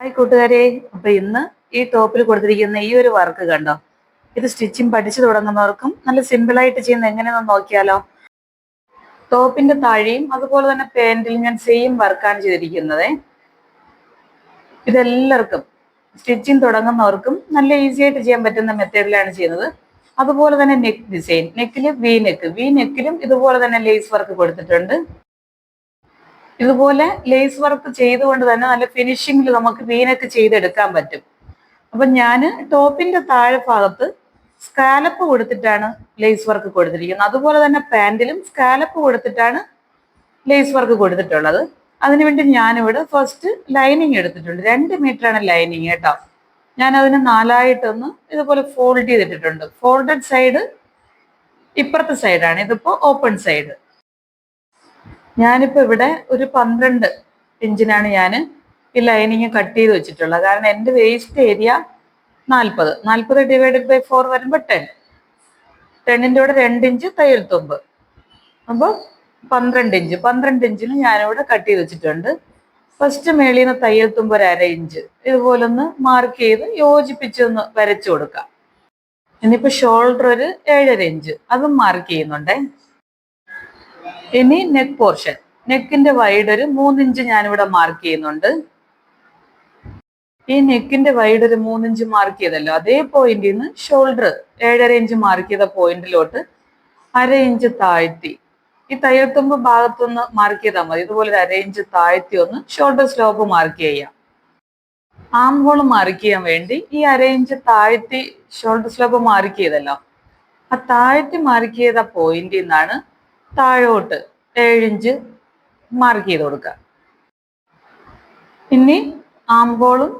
Hi കൂട്ടുകാരെ. അപ്പൊ ഇന്ന് ഈ ടോപ്പിൽ കൊടുത്തിരിക്കുന്ന ഈ ഒരു വർക്ക് കണ്ടോ? ഇത് സ്റ്റിച്ചിങ് പഠിച്ചു തുടങ്ങുന്നവർക്കും നല്ല സിമ്പിൾ ആയിട്ട് ചെയ്യുന്ന എങ്ങനെയാണെന്ന് നോക്കിയാലോ? ടോപ്പിന്റെ താഴെയും അതുപോലെ തന്നെ പാൻറിൽ ഞാൻ സെയിം വർക്കാണ് ചെയ്തിരിക്കുന്നത്. ഇതെല്ലാവർക്കും സ്റ്റിച്ചിങ് തുടങ്ങുന്നവർക്കും നല്ല ഈസി ആയിട്ട് ചെയ്യാൻ പറ്റുന്ന മെത്തേഡിലാണ് ചെയ്യുന്നത്. അതുപോലെ തന്നെ നെക്ക് ഡിസൈൻ നെക്കിൽ വി നെക്ക് വി നെക്കിലും ഇതുപോലെ തന്നെ ലേസ് വർക്ക് കൊടുത്തിട്ടുണ്ട്. ഇതുപോലെ ലേസ് വർക്ക് ചെയ്തുകൊണ്ട് തന്നെ നല്ല ഫിനിഷിംഗിൽ നമുക്ക് വീനൊക്കെ ചെയ്തെടുക്കാൻ പറ്റും. അപ്പൊ ഞാൻ ടോപ്പിന്റെ താഴെ ഭാഗത്ത് സ്കാലപ്പ് കൊടുത്തിട്ടാണ് ലേസ് വർക്ക് കൊടുത്തിരിക്കുന്നത്. അതുപോലെ തന്നെ പാന്റിലും സ്കാലപ്പ് കൊടുത്തിട്ടാണ് ലേസ് വർക്ക് കൊടുത്തിട്ടുള്ളത്. അതിനുവേണ്ടി ഞാനിവിടെ ഫസ്റ്റ് ലൈനിങ് എടുത്തിട്ടുണ്ട്. രണ്ട് മീറ്ററാണ് ലൈനിങ് കേട്ടോ. ഞാൻ അതിന് നാലായിട്ടൊന്ന് ഇതുപോലെ ഫോൾഡ് ചെയ്തിട്ടിട്ടുണ്ട്. ഫോൾഡഡ് സൈഡ് ഇപ്പുറത്തെ സൈഡാണ് ഇതിപ്പോ ഓപ്പൺ സൈഡ് ഞാനിപ്പോ ഇവിടെ ഒരു പന്ത്രണ്ട് ഇഞ്ചിനാണ് ഞാൻ ഈ ലൈനിങ് കട്ട് ചെയ്ത് വെച്ചിട്ടുള്ളത്. കാരണം എന്റെ വേസ്റ്റ് ഏരിയ നാൽപ്പത് നാൽപ്പത് ഡിവൈഡഡ് ബൈ ഫോർ വരുമ്പോൾ ടെൻ ടെണ്ണിന്റെ കൂടെ രണ്ട് ഇഞ്ച് തയ്യൽ തുമ്പ്. അപ്പോൾ പന്ത്രണ്ട് ഇഞ്ച്. പന്ത്രണ്ട് ഇഞ്ചിന് ഞാനിവിടെ കട്ട് ചെയ്ത് വെച്ചിട്ടുണ്ട്. ഫസ്റ്റ് മേളിൽ നിന്ന് തയ്യൽ തുമ്പ് ഒരു അര ഇഞ്ച്. ഇതുപോലൊന്ന് മാർക്ക് ചെയ്ത് യോജിപ്പിച്ചൊന്ന് വരച്ചു കൊടുക്കാം. ഇനിയിപ്പോൾ ഷോൾഡർ ഒരു ഏഴര ഇഞ്ച്. അതും മാർക്ക് ചെയ്യുന്നുണ്ടേ. ഇനി നെക്ക് പോർഷൻ നെക്കിന്റെ വൈഡ് ഒരു മൂന്നിഞ്ച് ഞാനിവിടെ മാർക്ക് ചെയ്യുന്നുണ്ട്. ഈ നെക്കിന്റെ വൈഡ് ഒരു മൂന്നിഞ്ച് മാർക്ക് ചെയ്തല്ലോ. അതേ പോയിന്റിൽ നിന്ന് ഷോൾഡർ ഏഴര ഇഞ്ച് മാർക്ക് ചെയ്ത പോയിന്റിലോട്ട് അര ഇഞ്ച് താഴ്ത്തി. ഈ തയ്യൽത്തുമ്പ് ഭാഗത്തൊന്ന് മാർക്ക് ചെയ്താൽ മതി. ഇതുപോലെ ഒരു അര ഇഞ്ച് താഴ്ത്തി ഒന്ന് ഷോൾഡർ സ്ലോപ്പ് മാർക്ക് ചെയ്യാം. ആം ഹോൾ മാർക്ക് ചെയ്യാൻ വേണ്ടി ഈ അര ഇഞ്ച് താഴ്ത്തി ഷോൾഡർ സ്ലോപ്പ് മാർക്ക് ചെയ്തല്ലോ. ആ താഴ്ത്തി മാർക്ക് ചെയ്ത പോയിന്റിൽ നിന്നാണ് താഴോട്ട് ഏഴിഞ്ച് മാർക്ക് ചെയ്ത് കൊടുക്കുക. ഇനി ആംബോളും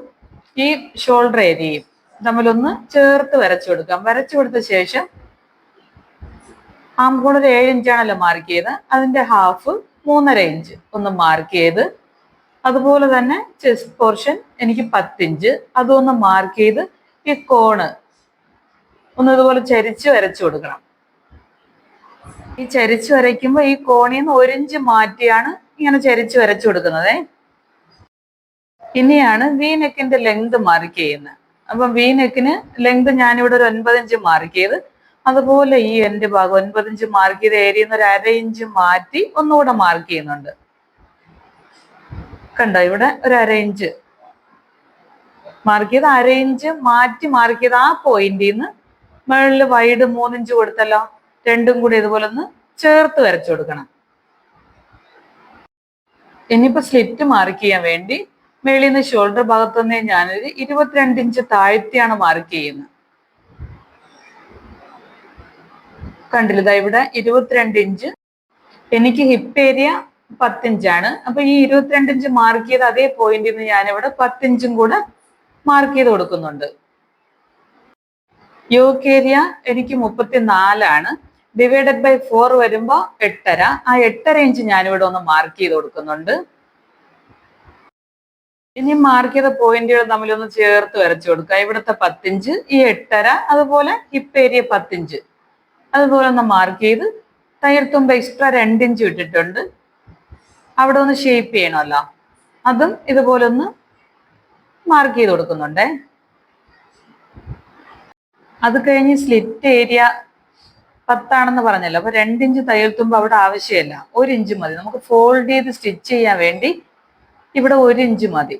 ഈ ഷോൾഡർ ഏരിയയും തമ്മിലൊന്ന് ചേർത്ത് വരച്ചു കൊടുക്കാം. വരച്ചു കൊടുത്ത ശേഷം ആംബോൾ ഒരു ഏഴ് ഇഞ്ചാണല്ലോ മാർക്ക് ചെയ്ത് അതിന്റെ ഹാഫ് മൂന്നര ഇഞ്ച് ഒന്ന് മാർക്ക് ചെയ്ത് അതുപോലെ തന്നെ ചെസ്റ്റ് പോർഷൻ എനിക്ക് പത്തിഞ്ച് അതൊന്ന് മാർക്ക് ചെയ്ത് ഈ കോണ് ഒന്ന് ഇതുപോലെ ചരിച്ച് വരച്ചു കൊടുക്കണം. ഈ ചരിച്ചു വരയ്ക്കുമ്പോൾ ഈ കോണിൽ നിന്ന് ഒരിഞ്ച് മാറ്റിയാണ് ഇങ്ങനെ ചരിച്ചു വരച്ചു കൊടുക്കുന്നത്. ഇനിയാണ് വി നെക്കിന്റെ ലെങ്ത് മാർക്ക് ചെയ്യുന്നത്. അപ്പം വി നെക്കിന് ലെങ്ത് ഞാനിവിടെ ഒരു ഒൻപതിഞ്ച് മാർക്ക് ചെയ്ത് അതുപോലെ ഈ എന്റെ ഭാഗം ഒൻപതിഞ്ച് മാർക്ക് ചെയ്ത് ഏരിയ ഒരു അര ഇഞ്ച് മാറ്റി ഒന്നുകൂടെ മാർക്ക് ചെയ്യുന്നുണ്ട്. കണ്ടോ? ഇവിടെ ഒരു അര ഇഞ്ച് മാർക്ക് ചെയ്ത് അര ഇഞ്ച് മാറ്റി മാർക്ക് ചെയ്ത് ആ പോയിന്റിൽ നിന്ന് മുകളിൽ വൈഡ് മൂന്നിഞ്ച് കൊടുത്തല്ലോ. രണ്ടും കൂടി ഇതുപോലെ ഒന്ന് ചേർത്ത് വരച്ചു കൊടുക്കണം. ഇനിയിപ്പോ സ്ലിറ്റ് മാർക്ക് ചെയ്യാൻ വേണ്ടി മേളിൽ നിന്ന് ഷോൾഡർ ഭാഗത്തുനിന്ന് ഞാനൊരു ഇരുപത്തിരണ്ട് ഇഞ്ച് താഴ്ത്തിയാണ് മാർക്ക് ചെയ്യുന്നത്. കണ്ടില്ല ഇവിടെ ഇരുപത്തിരണ്ട് ഇഞ്ച്. എനിക്ക് ഹിപ്പ് ഏരിയ പത്തിഞ്ചാണ് അപ്പൊ ഈ ഇരുപത്തിരണ്ട് ഇഞ്ച് മാർക്ക് ചെയ്ത് അതേ പോയിന്റിൽ നിന്ന് ഞാനിവിടെ പത്തിഞ്ചും കൂടെ മാർക്ക് ചെയ്ത് കൊടുക്കുന്നുണ്ട്. യോക്ക് ഏരിയ എനിക്ക് മുപ്പത്തിനാലാണ്. ഡിവൈഡഡ് ബൈ ഫോർ വരുമ്പോൾ എട്ടര. ആ എട്ടര ഇഞ്ച് ഞാനിവിടെ ഒന്ന് മാർക്ക് ചെയ്ത് കൊടുക്കുന്നുണ്ട്. ഇനി മാർക്ക് ചെയ്ത പോയിന്റുകൾ തമ്മിലൊന്ന് ചേർത്ത് വരച്ചു കൊടുക്കുക. ഇവിടുത്തെ പത്തിഞ്ച് ഈ എട്ടര അതുപോലെ ഇപ്പേരിയ പത്തിഞ്ച്. അതുപോലെ ഒന്ന് മാർക്ക് ചെയ്ത് തയ്യർത്തുമ്പോൾ എക്സ്ട്രാ രണ്ടിഞ്ച് ഇട്ടിട്ടുണ്ട്. അവിടെ ഒന്ന് ഷേപ്പ് ചെയ്യണമല്ലോ. അതും ഇതുപോലെ ഒന്ന് മാർക്ക് ചെയ്ത് കൊടുക്കുന്നുണ്ടേ. അത് കഴിഞ്ഞ് സ്ലിറ്റ് ഏരിയ പത്താണെന്ന് പറഞ്ഞല്ലോ. അപ്പൊ രണ്ടിഞ്ച് തയ്യൽ തുമ്പ് അവിടെ ആവശ്യമില്ല. ഒരു ഇഞ്ച് മതി. നമുക്ക് ഫോൾഡ് ചെയ്ത് സ്റ്റിച്ച് ചെയ്യാൻ വേണ്ടി ഇവിടെ ഒരു ഇഞ്ച് മതി.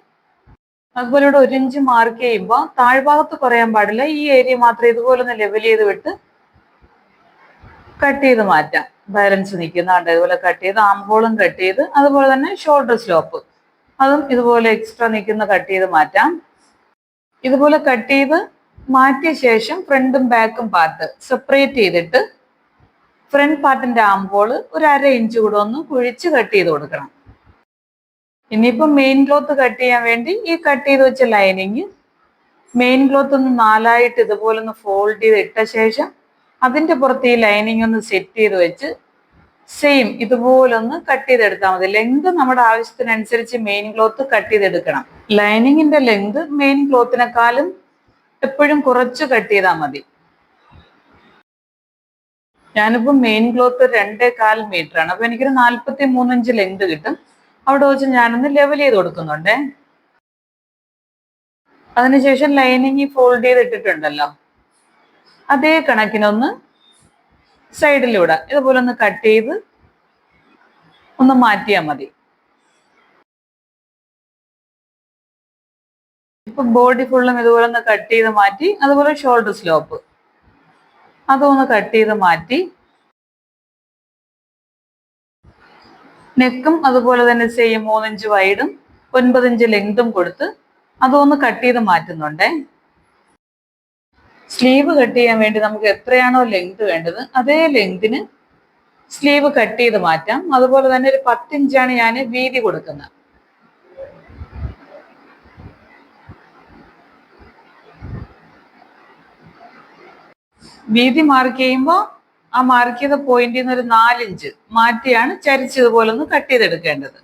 അതുപോലെ ഇവിടെ ഒരു ഇഞ്ച് മാർക്ക് ചെയ്യുമ്പോൾ താഴ്ഭാഗത്ത് കുറയാൻ പാടില്ല. ഈ ഏരിയ മാത്രം ഇതുപോലെ ഒന്ന് ലെവൽ ചെയ്ത് വിട്ട് കട്ട് ചെയ്ത് മാറ്റാം. ബാലൻസ് നിൽക്കുന്നുണ്ട് ഇതുപോലെ കട്ട് ചെയ്ത് ആംബോളും കട്ട് ചെയ്ത് അതുപോലെ തന്നെ ഷോൾഡർ സ്ലോപ്പ് അതും ഇതുപോലെ എക്സ്ട്രാ നിൽക്കുന്ന കട്ട് ചെയ്ത് മാറ്റാം. ഇതുപോലെ കട്ട് ചെയ്ത് മാറ്റിയ ശേഷം ഫ്രണ്ടും ബാക്കും പാർട്ട് സെപ്പറേറ്റ് ചെയ്തിട്ട് ഫ്രണ്ട് പാർട്ടിന്റെ ആംബോൾ ഒരു അര ഇഞ്ച് കൂടെ ഒന്ന് കുഴിച്ച് കട്ട് ചെയ്ത് കൊടുക്കണം. ഇനിയിപ്പോ മെയിൻ ക്ലോത്ത് കട്ട് ചെയ്യാൻ വേണ്ടി ഈ കട്ട് ചെയ്ത് വെച്ച ലൈനിങ് മെയിൻ ക്ലോത്ത് ഒന്ന് നാലായിട്ട് ഇതുപോലെ ഒന്ന് ഫോൾഡ് ചെയ്ത് ഇട്ട ശേഷം അതിന്റെ പുറത്ത് ഈ ലൈനിങ് ഒന്ന് സെറ്റ് ചെയ്ത് വെച്ച് സെയിം ഇതുപോലൊന്ന് കട്ട് ചെയ്തെടുത്താൽ മതി. ലെങ്ത് നമ്മുടെ ആവശ്യത്തിനനുസരിച്ച് മെയിൻ ക്ലോത്ത് കട്ട് ചെയ്തെടുക്കണം ലൈനിങ്ങിന്റെ ലെങ്ത് മെയിൻ ക്ലോത്തിനെക്കാളും എപ്പോഴും കുറച്ച് കട്ട് ചെയ്താൽ മതി. ഞാനിപ്പോ മെയിൻ ക്ലോത്ത് രണ്ടേ കാൽ മീറ്റർ ആണ്. അപ്പൊ എനിക്കൊരു നാല്പത്തി മൂന്നഞ്ച് ലെങ്ത് കിട്ടും. അവിടെ വെച്ച് ഞാനൊന്ന് ലെവൽ ചെയ്ത് കൊടുക്കുന്നുണ്ടേ. അതിനുശേഷം ലൈനിങ് ഫോൾഡ് ചെയ്ത് ഇട്ടിട്ടുണ്ടല്ലോ. അതേ കണക്കിനൊന്ന് സൈഡിലൂടെ ഇതുപോലെ ഒന്ന് കട്ട് ചെയ്ത് ഒന്ന് മാറ്റിയാൽ മതി. ഇപ്പൊ ബോഡി ഫുള്ളും ഇതുപോലെ ഒന്ന് കട്ട് ചെയ്ത് മാറ്റി അതുപോലെ ഷോൾഡർ സ്ലോപ്പ് അതും ഒന്ന് കട്ട് ചെയ്ത് മാറ്റി. നെക്കും അതുപോലെ തന്നെ ചെയ്യും മൂന്നിഞ്ച് വൈഡും ഒൻപതിഞ്ച് ലെങ്തും കൊടുത്ത് അതൊന്ന് കട്ട് ചെയ്ത് മാറ്റുന്നുണ്ടേ. സ്ലീവ് കട്ട് ചെയ്യാൻ വേണ്ടി നമുക്ക് എത്രയാണോ ലെങ്ത് വേണ്ടത് അതേ ലെങ്തിന് സ്ലീവ് കട്ട് ചെയ്ത് മാറ്റാം. അതുപോലെ തന്നെ ഒരു പത്തിഞ്ചാണ് ഞാൻ വീതി കൊടുക്കുന്നത്. വീതി മാർക്ക് ചെയ്യുമ്പോൾ ആ മാർക്ക് ചെയ്ത പോയിന്റിൽ നിന്ന് ഒരു നാലിഞ്ച് മാറ്റിയാണ് ചരിച്ചതുപോലെ ഒന്ന് കട്ട് ചെയ്തെടുക്കേണ്ടത്.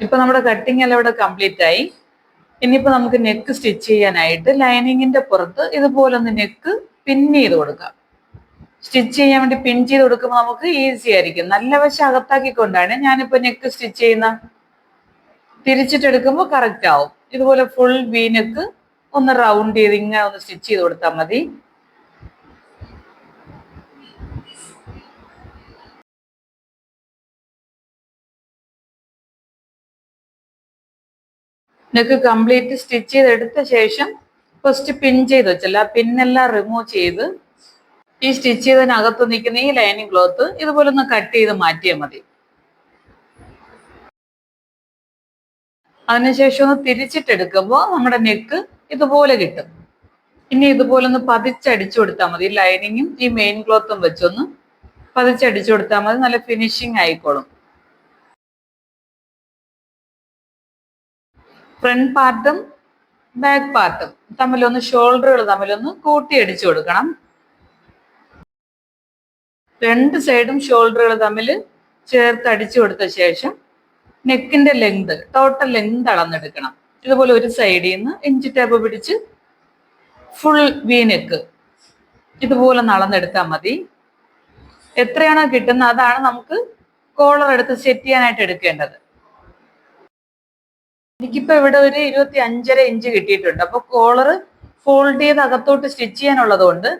ഇപ്പൊ നമ്മുടെ കട്ടിങ് എല്ലാം ഇവിടെ കംപ്ലീറ്റ് ആയി. ഇനിയിപ്പോ നമുക്ക് നെക്ക് സ്റ്റിച്ച് ചെയ്യാനായിട്ട് ലൈനിങ്ങിന്റെ പുറത്ത് ഇതുപോലെ ഒന്ന് നെക്ക് പിൻ ചെയ്ത് കൊടുക്കാം. സ്റ്റിച്ച് ചെയ്യാൻ വേണ്ടി പിൻ ചെയ്ത് കൊടുക്കുമ്പോൾ നമുക്ക് ഈസി ആയിരിക്കും. നല്ല വശം അകത്താക്കിക്കൊണ്ടാണ് ഞാനിപ്പോ നെക്ക് സ്റ്റിച്ച് ചെയ്യുന്ന. തിരിച്ചിട്ടെടുക്കുമ്പോൾ കറക്റ്റ് ആവും. ഇതുപോലെ ഫുൾ വീ നെക്ക് ഒന്ന് റൗണ്ട് ചെയ്ത് ഇങ്ങനെ ഒന്ന് സ്റ്റിച്ച് ചെയ്ത് കൊടുത്താൽ മതി. നിങ്ങൾക്ക് കംപ്ലീറ്റ് സ്റ്റിച്ച് ചെയ്തെടുത്ത ശേഷം ഫസ്റ്റ് പിൻ ചെയ്ത് വെച്ചല്ല ആ പിന്നെല്ലാം റിമൂവ് ചെയ്ത് ഈ സ്റ്റിച്ച് ചെയ്തതിനകത്ത് നിൽക്കുന്ന ഈ ലൈനിങ് ക്ലോത്ത് ഇതുപോലെ ഒന്ന് കട്ട് ചെയ്ത് മാറ്റിയാൽ മതി. അതിനുശേഷം ഒന്ന് തിരിച്ചിട്ടെടുക്കുമ്പോൾ നമ്മുടെ നെക്ക് ഇതുപോലെ കിട്ടും. ഇനി ഇതുപോലെ ഒന്ന് പതിച്ചടിച്ചു കൊടുത്താൽ മതി. ലൈനിങ്ങും ഈ മെയിൻ ക്ലോത്തും വെച്ചൊന്ന് പതിച്ചടിച്ചു കൊടുത്താൽ മതി. നല്ല ഫിനിഷിങ് ആയിക്കോളും. ഫ്രണ്ട് പാർട്ടും ബാക്ക് പാർട്ടും തമ്മിലൊന്ന് ഷോൾഡറുകൾ തമ്മിലൊന്ന് കൂട്ടിയടിച്ചു കൊടുക്കണം. രണ്ട് സൈഡും ഷോൾഡറുകൾ തമ്മിൽ ചേർത്ത് അടിച്ചു കൊടുത്ത ശേഷം നെക്കിന്റെ ലെങ്ത് ടോട്ടൽ ലെങ്ത് അളന്നെടുക്കണം. ഇതുപോലെ ഒരു സൈഡിൽ നിന്ന് ഇഞ്ചി ടേപ്പ് പിടിച്ച് ഫുൾ വീനെക്ക് ഇതുപോലെ നളന്നെടുത്താൽ മതി. എത്രയാണോ കിട്ടുന്നത് അതാണ് നമുക്ക് കോളർ എടുത്ത് സെറ്റ് ചെയ്യാനായിട്ട് എടുക്കേണ്ടത്. എനിക്കിപ്പോ ഇവിടെ ഒരു ഇരുപത്തി അഞ്ചര ഇഞ്ച് കിട്ടിയിട്ടുണ്ട്. അപ്പൊ കോളർ ഫോൾഡ് ചെയ്ത് അകത്തോട്ട് സ്റ്റിച്ച് ചെയ്യാനുള്ളത് കൊണ്ട്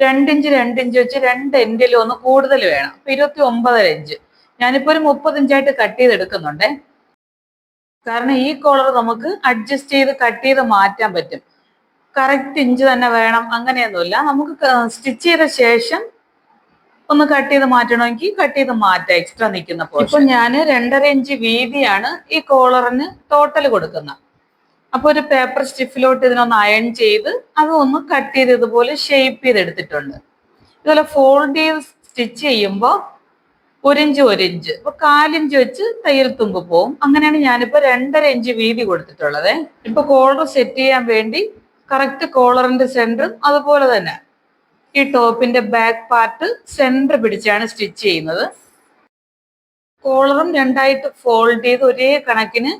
രണ്ടിഞ്ച് രണ്ടിഞ്ച് വെച്ച് രണ്ട് എൻഡിലും ഒന്ന് കൂടുതൽ വേണം. അപ്പൊ ഇരുപത്തി ഒമ്പതര ഇഞ്ച്. ഞാനിപ്പോ ഒരു മുപ്പത് ഇഞ്ചായിട്ട് കട്ട് ചെയ്ത് എടുക്കുന്നുണ്ടേ കാരണം ഈ കോളർ നമുക്ക് അഡ്ജസ്റ്റ് ചെയ്ത് കട്ട് ചെയ്ത് മാറ്റാൻ പറ്റും. കറക്റ്റ് ഇഞ്ച് തന്നെ വേണം അങ്ങനെയൊന്നുമില്ല. നമുക്ക് സ്റ്റിച്ച് ചെയ്ത ശേഷം ഒന്ന് കട്ട് ചെയ്ത് മാറ്റണമെങ്കിൽ കട്ട് ചെയ്ത് മാറ്റാം. എക്സ്ട്രാ നിൽക്കുന്ന ഇപ്പൊ ഞാൻ രണ്ടര ഇഞ്ച് വീതിയാണ് ഈ കോളറിന് ടോട്ടൽ കൊടുക്കുന്നത്. അപ്പൊ ഒരു പേപ്പർ സ്റ്റിഫിലോട്ട് ഇതിനൊന്ന് അയൺ ചെയ്ത് അത് ഒന്ന് കട്ട് ചെയ്ത് ഇതുപോലെ ഷേപ്പ് ചെയ്ത് എടുത്തിട്ടുണ്ട് ഇതുപോലെ ഫോൾഡ് ചെയ്ത് സ്റ്റിച്ച് ചെയ്യുമ്പോൾ ഒരിഞ്ച് ഒരിഞ്ച്. അപ്പൊ കാലിഞ്ച് വെച്ച് തയ്യൽ തുമ്പ് പോവും. അങ്ങനെയാണ് ഞാനിപ്പോ രണ്ടര ഇഞ്ച് വീതി കൊടുത്തിട്ടുള്ളത്. ഇപ്പൊ കോളർ സെറ്റ് ചെയ്യാൻ വേണ്ടി കറക്റ്റ് കോളറിന്റെ സെന്റർ അതുപോലെ തന്നെ ഈ ടോപ്പിന്റെ ബാക്ക് പാർട്ട് സെന്റർ പിടിച്ചാണ് സ്റ്റിച്ച് ചെയ്യുന്നത്. കോളറും രണ്ടായിട്ട് ഫോൾഡ് ചെയ്ത് ഒരേ കണക്കിന്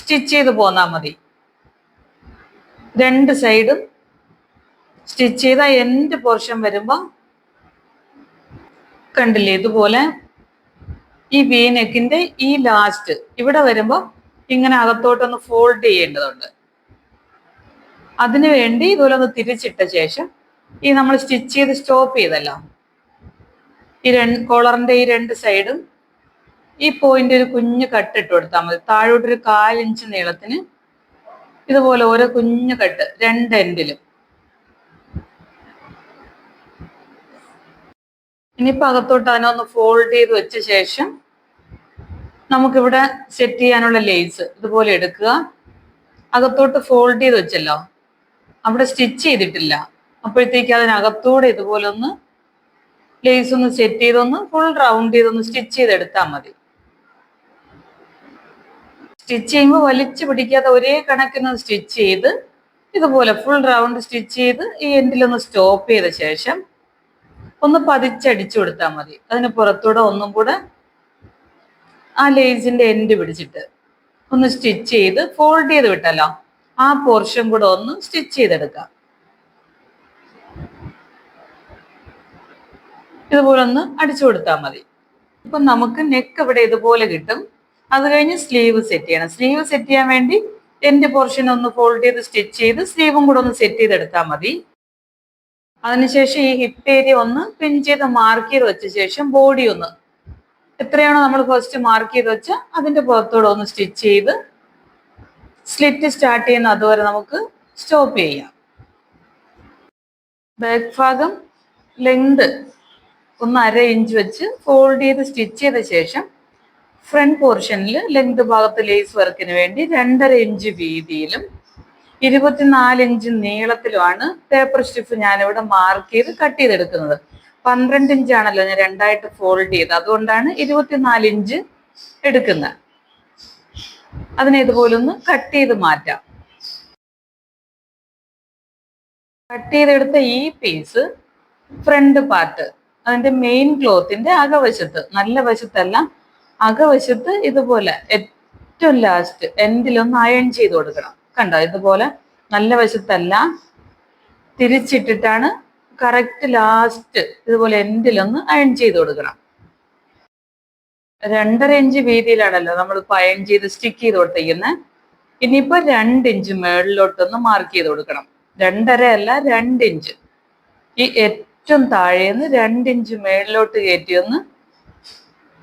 സ്റ്റിച്ച് ചെയ്ത് പോന്നാൽ മതി. രണ്ട് സൈഡും സ്റ്റിച്ച് ചെയ്ത എൻഡ് പോർഷൻ വരുമ്പോൾ കണ്ടില്ലേ ഇതുപോലെ ഈ വീനെക്കിന്റെ ഈ ലാസ്റ്റ് ഇവിടെ വരുമ്പോൾ ഇങ്ങനെ അകത്തോട്ടൊന്ന് ഫോൾഡ് ചെയ്യേണ്ടതുണ്ട്. അതിനുവേണ്ടി ഇതുപോലെ ഒന്ന് തിരിച്ചിട്ട ശേഷം ഈ നമ്മൾ സ്റ്റിച്ച് ചെയ്ത് സ്റ്റോപ്പ് ചെയ്തല്ലോ. ഈ രണ്ട് കോളറിന്റെ ഈ രണ്ട് സൈഡും ഈ പോയിന്റ് ഒരു കുഞ്ഞ് കട്ട് ഇട്ട് കൊടുത്താൽ മതി. താഴോട്ടൊരു കാലിഞ്ച് നീളത്തിന് ഇതുപോലെ ഓരോ കുഞ്ഞു കട്ട് രണ്ട് എൻഡിലും ഇനിയിപ്പോ അകത്തോട്ട് അതിനൊന്ന് ഫോൾഡ് ചെയ്ത് വെച്ച ശേഷം നമുക്കിവിടെ സെറ്റ് ചെയ്യാനുള്ള ലേസ് ഇതുപോലെ എടുക്കുക. അകത്തോട്ട് ഫോൾഡ് ചെയ്ത് വെച്ചല്ലോ. അവിടെ സ്റ്റിച്ച് ചെയ്തിട്ടില്ല. അപ്പോഴത്തേക്ക് അതിനകത്തൂടെ ഇതുപോലെ ഒന്ന് ലേസ് ഒന്ന് സെറ്റ് ചെയ്തൊന്ന് ഫുൾ റൗണ്ട് ചെയ്തൊന്ന് സ്റ്റിച്ച് ചെയ്തെടുത്താൽ മതി. സ്റ്റിച്ച് ചെയ്യുമ്പോൾ വലിച്ചു പിടിക്കാതെ ഒരേ കണക്കിന് സ്റ്റിച്ച് ചെയ്ത് ഇതുപോലെ ഫുൾ റൗണ്ട് സ്റ്റിച്ച് ചെയ്ത് ഈ എൻഡിലൊന്ന് സ്റ്റോപ്പ് ചെയ്ത ശേഷം ഒന്ന് പതിച്ചടിച്ചു കൊടുത്താൽ മതി. അതിന് പുറത്തൂടെ ഒന്നും കൂടെ ആ ലേസിന്റെ എൻഡ് പിടിച്ചിട്ട് ഒന്ന് സ്റ്റിച്ച് ചെയ്ത് ഫോൾഡ് ചെയ്ത് വിട്ടല്ലോ. ആ പോർഷൻ കൂടെ ഒന്ന് സ്റ്റിച്ച് ചെയ്തെടുക്കാം. ഇതുപോലെ ഒന്ന് അടിച്ചു കൊടുത്താൽ മതി. ഇപ്പൊ നമുക്ക് നെക്ക് ഇവിടെ ഇതുപോലെ കിട്ടും. അത് കഴിഞ്ഞ് സ്ലീവ് സെറ്റ് ചെയ്യണം. സ്ലീവ് സെറ്റ് ചെയ്യാൻ വേണ്ടി എന്റെ പോർഷൻ ഒന്ന് ഫോൾഡ് ചെയ്ത് സ്റ്റിച്ച് ചെയ്ത് സ്ലീവും കൂടെ ഒന്ന് സെറ്റ് ചെയ്തെടുത്താൽ മതി. അതിനുശേഷം ഈ ഹിപ്പ് ഏരിയ ഒന്ന് പിൻ ചെയ്ത് മാർക്ക് ചെയ്ത് വെച്ച ശേഷം ബോഡി ഒന്ന്. എത്രയാണോ നമ്മൾ ഫസ്റ്റ് മാർക്ക് ചെയ്ത് വെച്ച അതിന്റെ പുറത്തോടെ ഒന്ന് സ്റ്റിച്ച് ചെയ്ത് സ്ലിറ്റ് സ്റ്റാർട്ട് ചെയ്യുന്ന അതുവരെ നമുക്ക് സ്റ്റോപ്പ് ചെയ്യാം. ബാക്ക് ഭാഗം ലെങ്ത് ഒന്ന് അര ഇഞ്ച് വെച്ച് ഫോൾഡ് ചെയ്ത് സ്റ്റിച്ച് ചെയ്ത ശേഷം ഫ്രണ്ട് പോർഷനിൽ ലെങ്ത് ഭാഗത്ത് ലേസ് വർക്കിന് വേണ്ടി രണ്ടര ഇഞ്ച് വീതിയിലും ഇരുപത്തിനാല് ഇഞ്ച് നീളത്തിലുമാണ് പേപ്പർ സ്റ്റിഫ് ഞാനിവിടെ മാർക്ക് ചെയ്ത് കട്ട് ചെയ്തെടുക്കുന്നത്. പന്ത്രണ്ട് ഇഞ്ചാണല്ലോ ഞാൻ രണ്ടായിട്ട് ഫോൾഡ് ചെയ്ത് അതുകൊണ്ടാണ് ഇരുപത്തിനാല് ഇഞ്ച് എടുക്കുന്നത്. അതിനെ ഇതുപോലെ ഒന്ന് കട്ട് ചെയ്ത് മാറ്റാം. കട്ട് ചെയ്തെടുത്ത ഈ പീസ് ഫ്രണ്ട് പാർട്ട് അതിന്റെ മെയിൻ ക്ലോത്തിന്റെ അകവശത്ത് നല്ല വശത്തല്ല അകവശത്ത് ഇതുപോലെ ഏറ്റവും ലാസ്റ്റ് എൻഡിലൊന്ന് അയൺ ചെയ്ത് കൊടുക്കണം. കണ്ടോ? ഇതുപോലെ നല്ല വശത്തല്ല. തിരിച്ചിട്ടിട്ടാണ് കറക്റ്റ് ലാസ്റ്റ് ഇതുപോലെ എൻഡിലൊന്ന് അയൺ ചെയ്ത് കൊടുക്കണം. രണ്ടര ഇഞ്ച് വീതിയിലാണല്ലോ നമ്മൾ ഇപ്പൊ അയൺ ചെയ്ത് സ്റ്റിക്ക് ചെയ്ത് കൊടുത്തിരിക്കുന്നത് ഇനിയിപ്പോ രണ്ട് ഇഞ്ച് മേളിലോട്ടൊന്ന് മാർക്ക് ചെയ്ത് കൊടുക്കണം. രണ്ടര അല്ല രണ്ട് ഇഞ്ച് ഈ ഏറ്റവും താഴേന്ന് രണ്ട് ഇഞ്ച് മേളിലോട്ട് കയറ്റി ഒന്ന്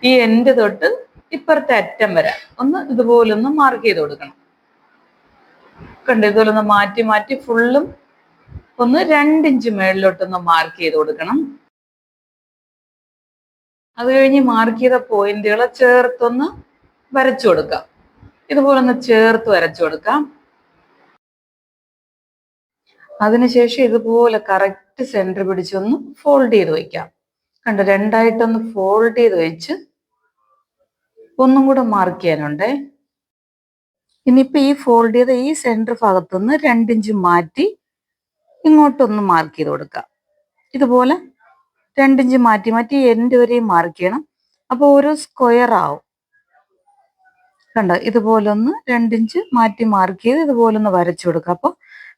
ഈ എൻഡ് തൊട്ട് ഇപ്പുറത്തെ അറ്റം വരെ ഒന്ന് ഇതുപോലൊന്ന് മാർക്ക് ചെയ്ത് കൊടുക്കണം. കണ്ടോ ഇതുപോലെ ഒന്ന് മാറ്റി മാറ്റി ഫുള്ളും ഒന്ന് രണ്ടിഞ്ച് മേളിലോട്ടൊന്ന് മാർക്ക് ചെയ്ത് കൊടുക്കണം. അത് കഴിഞ്ഞ് മാർക്ക് ചെയ്ത പോയിന്റുകളെ ചേർത്തൊന്ന് വരച്ചു കൊടുക്കാം. ഇതുപോലെ ഒന്ന് ചേർത്ത് വരച്ചു കൊടുക്കാം. അതിനുശേഷം ഇതുപോലെ കറക്റ്റ് സെന്റർ പിടിച്ചൊന്ന് ഫോൾഡ് ചെയ്ത് വയ്ക്കാം കണ്ടോ രണ്ടായിട്ടൊന്ന് ഫോൾഡ് ചെയ്ത് വെച്ച് ഒന്നും കൂടെ മാർക്ക് ചെയ്യാനുണ്ടേ. ഇനിയിപ്പോ ഈ ഫോൾഡ് ചെയ്ത ഈ സെന്റർ ഭാഗത്തുനിന്ന് രണ്ടിഞ്ച് മാറ്റി ഇങ്ങോട്ടൊന്ന് മാർക്ക് ചെയ്ത് കൊടുക്കുക. ഇതുപോലെ രണ്ടിഞ്ച് മാറ്റി മാറ്റി എന്റെ വരെയും മാർക്ക് ചെയ്യണം. അപ്പോൾ ഓരോ സ്ക്വയർ ആവും. കണ്ടോ? ഇതുപോലെ ഒന്ന് രണ്ടിഞ്ച് മാറ്റി മാർക്ക് ചെയ്ത് ഇതുപോലെ ഒന്ന് വരച്ചു കൊടുക്കുക. അപ്പോൾ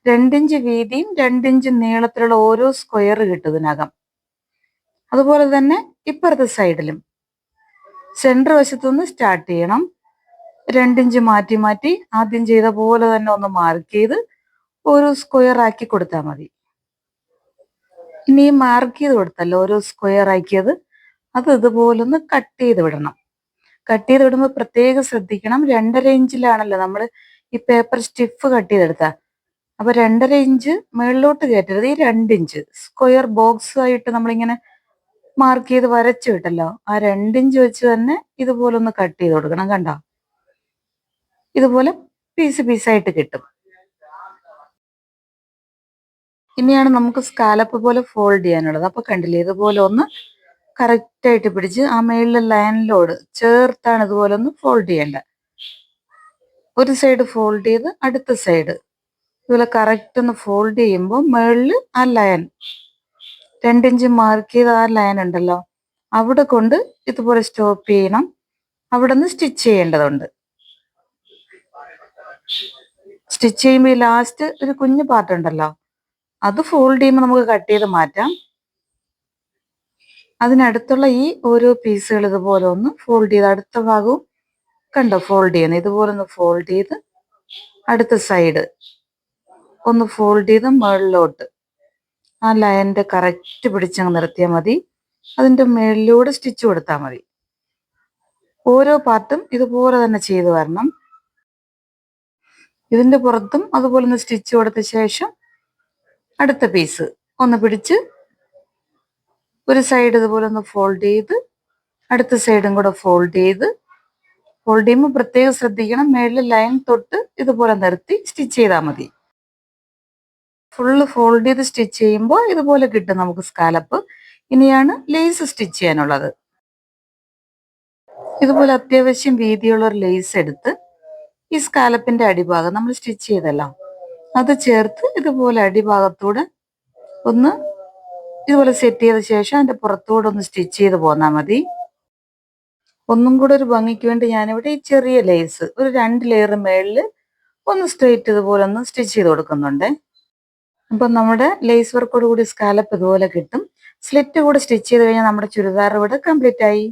രണ്ടിഞ്ച് വീതിയും രണ്ടിഞ്ച് നീളത്തിലുള്ള ഓരോ സ്ക്വയർ കിട്ടും ഇതിനകം. അതുപോലെ തന്നെ ഇപ്പുറത്തെ സൈഡിലും സെന്റർ വശത്തുനിന്ന് സ്റ്റാർട്ട് ചെയ്യണം. രണ്ടിഞ്ച് മാറ്റി മാറ്റി ആദ്യം ചെയ്ത പോലെ തന്നെ ഒന്ന് മാർക്ക് ചെയ്ത് ഒരു സ്ക്വയർ ആക്കി കൊടുത്താൽ മതി. ഇനി മാർക്ക് ചെയ്ത് കൊടുത്തല്ലോ ഒരു സ്ക്വയർ ആക്കിയത് അത് ഇതുപോലെ ഒന്ന് കട്ട് ചെയ്ത് വിടണം. കട്ട് ചെയ്ത് വിടുമ്പോൾ പ്രത്യേകം ശ്രദ്ധിക്കണം രണ്ടര ഇഞ്ചിലാണല്ലോ നമ്മൾ ഈ പേപ്പർ സ്റ്റിഫ് കട്ട് ചെയ്തെടുത്ത. അപ്പൊ രണ്ടര ഇഞ്ച് മുകളിലോട്ട് കയറ്റരുത് ഈ രണ്ടിഞ്ച് സ്ക്വയർ ബോക്സ് ആയിട്ട് നമ്മളിങ്ങനെ മാർക്ക് ചെയ്ത് വരച്ചു വിട്ടല്ലോ ആ രണ്ടിഞ്ച് വെച്ച് തന്നെ ഇതുപോലെ ഒന്ന് കട്ട് ചെയ്ത് കൊടുക്കണം കണ്ടോ? ഇതുപോലെ പീസ് പീസായിട്ട് കിട്ടും. ഇനിയാണ് നമുക്ക് സ്കാലപ്പ് പോലെ ഫോൾഡ് ചെയ്യാനുള്ളത്. അപ്പൊ കണ്ടില്ലേ ഇതുപോലെ ഒന്ന് കറക്റ്റായിട്ട് പിടിച്ച് ആ മേളിലെ ലൈനിലോട് ചേർത്താണ് ഇതുപോലെ ഒന്ന് ഫോൾഡ് ചെയ്യേണ്ട. ഒരു സൈഡ് ഫോൾഡ് ചെയ്ത് അടുത്ത സൈഡ് ഇതുപോലെ കറക്റ്റ് ഒന്ന് ഫോൾഡ് ചെയ്യുമ്പോൾ മേളിൽ ആ ലൈൻ രണ്ടിഞ്ച് മാർക്ക് ചെയ്ത ആ ലൈൻ ഉണ്ടല്ലോ അവിടെ കൊണ്ട് ഇതുപോലെ സ്റ്റോപ്പ് ചെയ്യണം. അവിടെ നിന്ന് സ്റ്റിച്ച് ചെയ്യേണ്ടതുണ്ട്. സ്റ്റിച്ച് ചെയ്യുമ്പോൾ ലാസ്റ്റ് ഒരു കുഞ്ഞു പാർട്ട് ഉണ്ടല്ലോ. അത് ഫോൾഡ് ചെയ്യുമ്പോൾ നമുക്ക് കട്ട് ചെയ്ത് മാറ്റാം. അതിനടുത്തുള്ള ഈ ഓരോ പീസുകൾ ഇതുപോലെ ഒന്ന് ഫോൾഡ് ചെയ്ത് അടുത്ത ഭാഗവും കണ്ടോ ഫോൾഡ് ചെയ്യുന്നത്? ഇതുപോലെ ഒന്ന് ഫോൾഡ് ചെയ്ത് അടുത്ത സൈഡ് ഒന്ന് ഫോൾഡ് ചെയ്ത് മുകളിലോട്ട് ആ ലൈനിന്റെ കറക്റ്റ് പിടിച്ചങ്ങ് നിർത്തിയാൽ മതി. അതിന്റെ മുകളിലൂടെ സ്റ്റിച്ച് കൊടുത്താൽ മതി. ഓരോ പാർട്ടും ഇതുപോലെ തന്നെ ചെയ്തു വരണം. ഇതിന്റെ പുറത്തും അതുപോലെ ഒന്ന് സ്റ്റിച്ച് കൊടുത്ത ശേഷം അടുത്ത പീസ് ഒന്ന് പിടിച്ച് ഒരു സൈഡ് ഇതുപോലെ ഒന്ന് ഫോൾഡ് ചെയ്ത് അടുത്ത സൈഡും കൂടെ ഫോൾഡ് ചെയ്ത് ഫോൾഡ് ചെയ്യുമ്പോൾ പ്രത്യേകം ശ്രദ്ധിക്കണം. മേളിൽ ലൈൻ തൊട്ട് ഇതുപോലെ നിർത്തി സ്റ്റിച്ച് ചെയ്താൽ മതി. ഫുള്ള് ഫോൾഡ് ചെയ്ത് സ്റ്റിച്ച് ചെയ്യുമ്പോൾ ഇതുപോലെ കിട്ടും നമുക്ക് സ്കാലപ്പ് ഇനിയാണ് ലേസ് സ്റ്റിച്ച് ചെയ്യാനുള്ളത്. ഇതുപോലെ അത്യാവശ്യം വീതിയുള്ള ഒരു ലേസ് എടുത്ത് ഈ സ്കാലപ്പിന്റെ അടിഭാഗം നമ്മൾ സ്റ്റിച്ച് ചെയ്തല്ലോ. അത് ചേർത്ത് ഇതുപോലെ അടിഭാഗത്തൂടെ ഒന്ന് ഇതുപോലെ സെറ്റ് ചെയ്ത ശേഷം അതിന്റെ പുറത്തൂടെ ഒന്ന് സ്റ്റിച്ച് ചെയ്ത് പോന്നാൽ മതി. ഒന്നും കൂടെ ഒരു ഭംഗിക്ക് വേണ്ടി ഞാനിവിടെ ഈ ചെറിയ ലേസ് ഒരു രണ്ട് ലെയർ മേളിൽ ഒന്ന് സ്ട്രെയിറ്റ് ഇതുപോലെ ഒന്ന് സ്റ്റിച്ച് ചെയ്ത് കൊടുക്കുന്നുണ്ട്. അപ്പൊ നമ്മുടെ ലേസ് വർക്കോട് കൂടി സ്കാലപ്പ് ഇതുപോലെ കിട്ടും. സ്ലിറ്റ് കൂടെ സ്റ്റിച്ച് ചെയ്ത് കഴിഞ്ഞാൽ നമ്മുടെ ചുരിദാർ ഇവിടെ കംപ്ലീറ്റ് ആയി.